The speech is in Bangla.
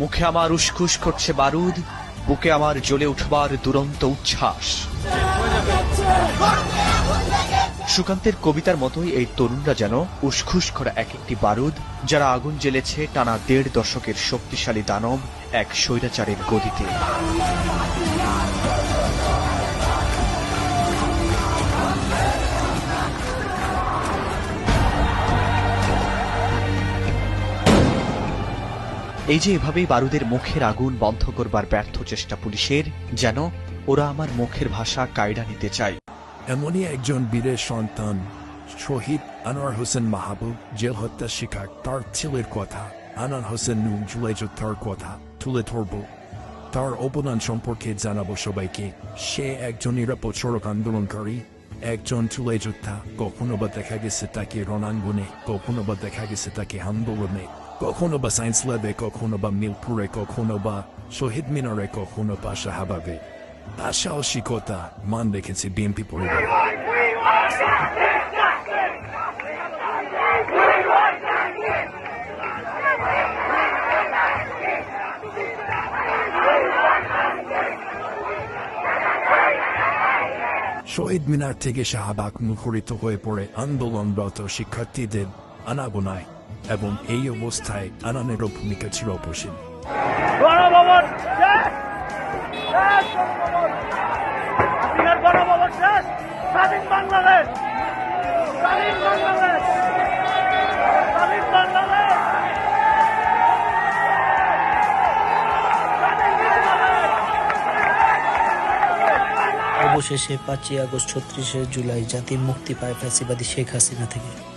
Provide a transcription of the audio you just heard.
মুখে আমার উসখুস করছে বারুদ বুকে আমার জ্বলে উঠবার দুরন্ত উচ্ছ্বাস। সুকান্তের কবিতার মতোই এই তরুণরা যেন উসখুস করা এক একটি বারুদ, যারা আগুন জ্বেলেছে টানা দেড় দশকের শক্তিশালী দানব এক স্বৈরাচারের গদিতে। এই যে এভাবেই বারুদের মুখের আগুন বন্ধ করবার ব্যর্থ চেষ্টা পুলিশের, যেন ওরা আমার মুখের ভাষা কায়দা নিতে চায়। এমনই একজন বীরের সন্তান, শহীদ আনোয়ার হোসেন মাহবুব, জেল হত্যা শিকার, তার ছেলের কথা, আনোয়ার হোসেন নু জুলাই যোদ্ধার কথা তুলে ধরব। তার অবদান সম্পর্কে জানাব সবাইকে। সে একজন নিরাপদ সড়ক আন্দোলনকারী, একজন চুলাই যোদ্ধা, কখনো বা দেখা গেছে তাকে রণাঙ্গনে, কখনো বা দেখা গেছে তাকে আন্দোলনে, কখনো বা সায়েন্স ল্যাবে, কখনো বা মিলপুরে কখনো বা শহীদ মিনারে, কখনো বা তার সাহসিকতা মান রেখেছে বিএনপি পরিবার শহীদ মিনার থেকে শাহবাগ মুখরিত হয়ে পড়ে আন্দোলনরত শিক্ষার্থীদের আনাগোনায় এবং এই অবস্থায় আনানেরও ভূমিকা ছিল অপসীম অবশেষে পাঁচই আগস্ট ছত্রিশে জুলাই জাতি মুক্তি পায় ফ্যাসিবাদী শেখ হাসিনা থেকে।